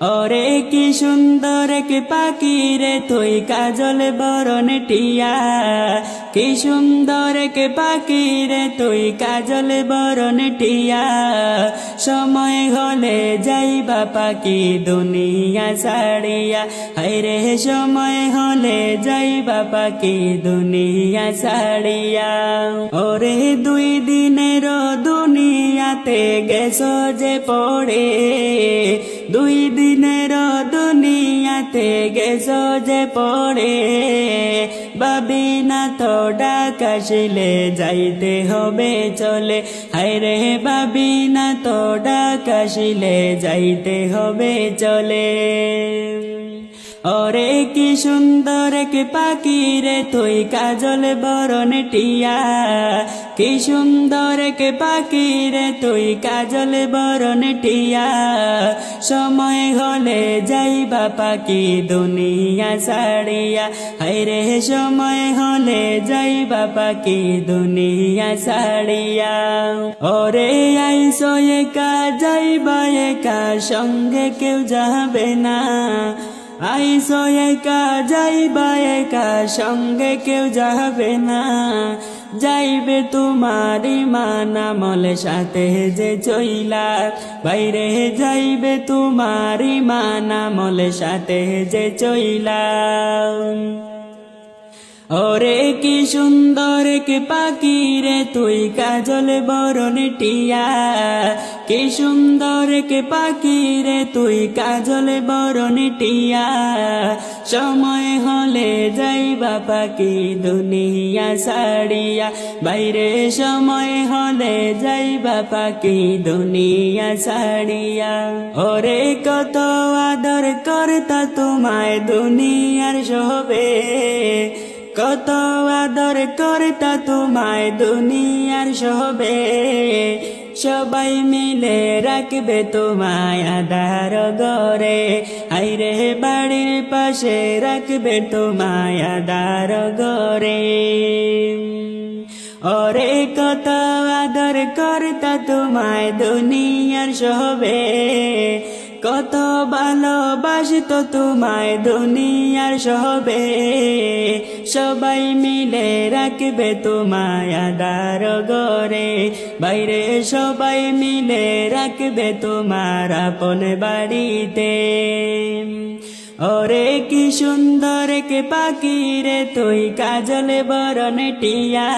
ওরে কি সুন্দর কি পাখি রে, তুই কাজল বরণ টিয়া। কি সুন্দর কি পাখি রে, তুই কাজল বরণ টিয়া। সময় হলে যাইবা পাখি দুনিয়া ছাড়িয়া। হাইরে সময় হলে যাইবা পাখি দুনিয়া ছাড়িয়া। ওরে দুই দিনের দুনিয়াতে গেছ যে পড়ে। দুই দিনের দুনিয়াতে গেছো যে পড়ে বাবি না তো ডাকাশিলে যাইতে হবে চলে। হায়রে বাবি না তো ডাকাশিলে যাইতে হবে চলে। ওরে কি সুন্দর কি পাখি রে তুই কাজল বরণ টিয়া। কি সুন্দর কি পাখি রে তুই কাজল বরণ টিয়া। সময় হলে যাই যাইবা পাখি দুনিয়া ছাড়িয়া। হাইরে সময় হলে যাই যাইবা পাখি দুনিয়া ছাড়িয়া। ওরে আইসো একা, যাইবা একা, সঙ্গে কেউ যাবে না। আইসো একা, যাইবা একা, সঙ্গে কেউ যাবে না। যাইবে তোমারি মানা মলে সাথে যে চইলা। বাইরে যাইবে তোমারি মানা মলে সাথে যে চইলা। ওরে কি সুন্দর কি পাখি রে, তুই কাজল বরণ টিয়া। কি সুন্দর কি পাখি রে, তুই কাজল বরণ টিয়া। সময় হলে যাইবা পাখি দুনিয়া ছাড়িয়া। বাইরে সময় হলে যাইবা পাখি দুনিয়া ছাড়িয়া। ওরে কত আদর করতা তোমায় দুনিয়ার সবে কত আদর করতা তোমায় দুনিয়ার সবে সবাই মিলে রাখবে তোমায় আধার গরে আইরে বাড়ির পাশে রাখবে তোমায় আধার গরে ওরে কত আদর করতা তোমায় দুনিয়ার সবে কত ভালোবাসত তোমায় দুনিয়ার সবে সবাই মিলে রাখবে তোমায় আদার গরে বাইরে সবাই মিলে রাখবে তোমার আপন বাড়িতে। ওরে কি সুন্দর কে পাখি রে, তুই কাজল বরণ টিয়া।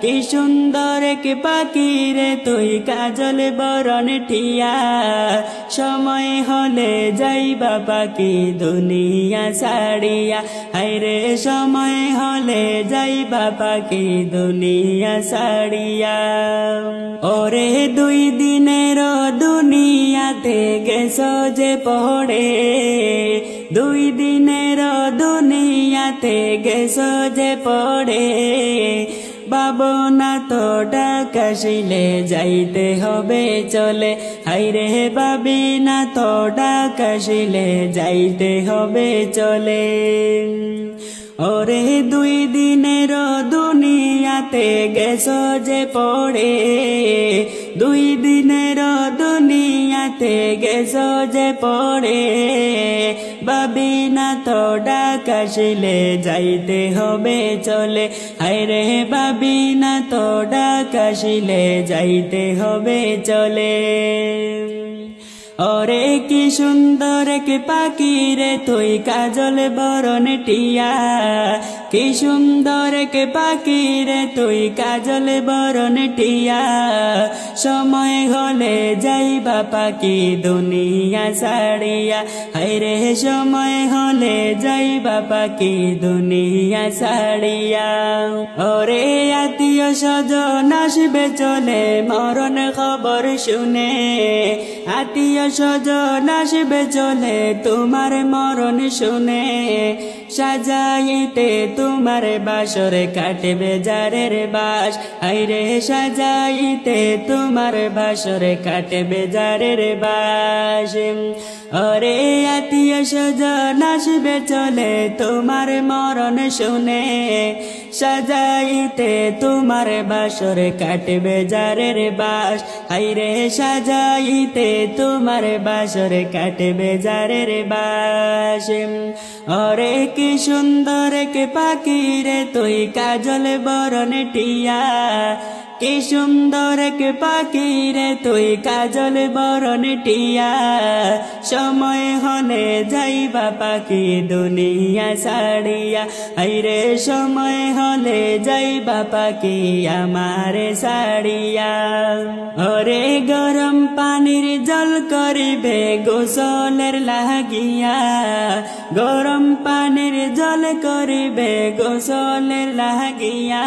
কি সুন্দর কে পাখি রে, তুই কাজল বরণ টিয়া। সময় হলে যাই যাইবা পাখি দুনিয়া ছাড়িয়া। হাইরে সময় হলে যাইবা পাখি দুনিয়া ছাড়িয়া। ওরে দুই দিনের দুনিয়াতে গেছো যে পড়ে। দুই দিনের দুনিয়াতে গেছো যে পড়ে। বাবনা তো ডাকাশিলে যাইতে হবে চলে। হাইরে বাবি না তো ডাকাশিলে যাইতে হবে চলে। ওরে দুই দিনের দুনিয়াতে গেছো যে পড়ে। দুই দিনের দুনিয়াতে গেছো যে পড়ে। বাবি না তো ডাকাশিলে যাইতে হবে চলে। হায়রে বাবি না তো ডাকাশিলে যাইতে হবে চলে। ওরে কি সুন্দর কি পাখি রে, তুই কাজল বরণ টিয়া। কি সুন্দর কি পাখি রে, তুই কাজল বরণ টিয়া। সময় হলে যাই যাইবা পাখি দুনিয়া ছাড়িয়া। হাইরে সময় হলে যাই যাইবা পাখি দুনিয়া ছাড়িয়া। ওরে আত্মীয় স্বজন আসবে চলে, মরণ খবর শুনে। আত্মীয় স্বজন আসবে চলে তোমার মরণ শুনে সাজাইতে তোমার বাসরে কাটবে যারের বাস। আইরে সাজাইতে তোমার বাসরে কাটবে যারের বাস। ওরে আত্মীয় স্বজন, আসবে চলে তোমার মরণ শুনে। সাজাইতে তোমার বাসর কাটবে যারের বাস। হাইরে সাজাইতে তোমার বাসর কাটবে যারের বাস। ওরে কি সুন্দর, কে পাখি রে তুই? কাজল বরণ টিয়া। কি সুন্দর, কে পাখি রে তুই? কাজল বরণ টিয়া। সময় হলে যাইবা পাখি দুনিয়া সাড়িয়া আইরে সময় হলে যাইবা পাখি আমারে সাড়িয়া ওরে গরম পানির জল করিবে গোসলের লাগিয়া। গরম পানির জল করিবে গোসলের লাগিয়া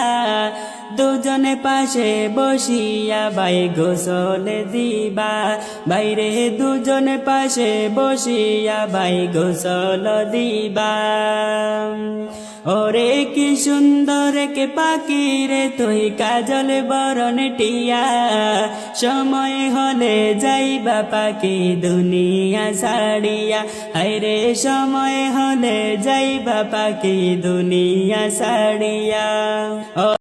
দুজনে পাশে বসিয়া বাই গোসলে দিবা। বাইরে দুজনে পাশে বসিয়া বাই গোসল দিবা। ওরে কি সুন্দর কে পাখি রে তুই কাজল বরণ টিয়া। সময় হলে যাইবা পাখি দুনিয়া সাড়িয়া হাইরে সময় হলে যাইবা পাখি দুনিয়া সাড়িয়া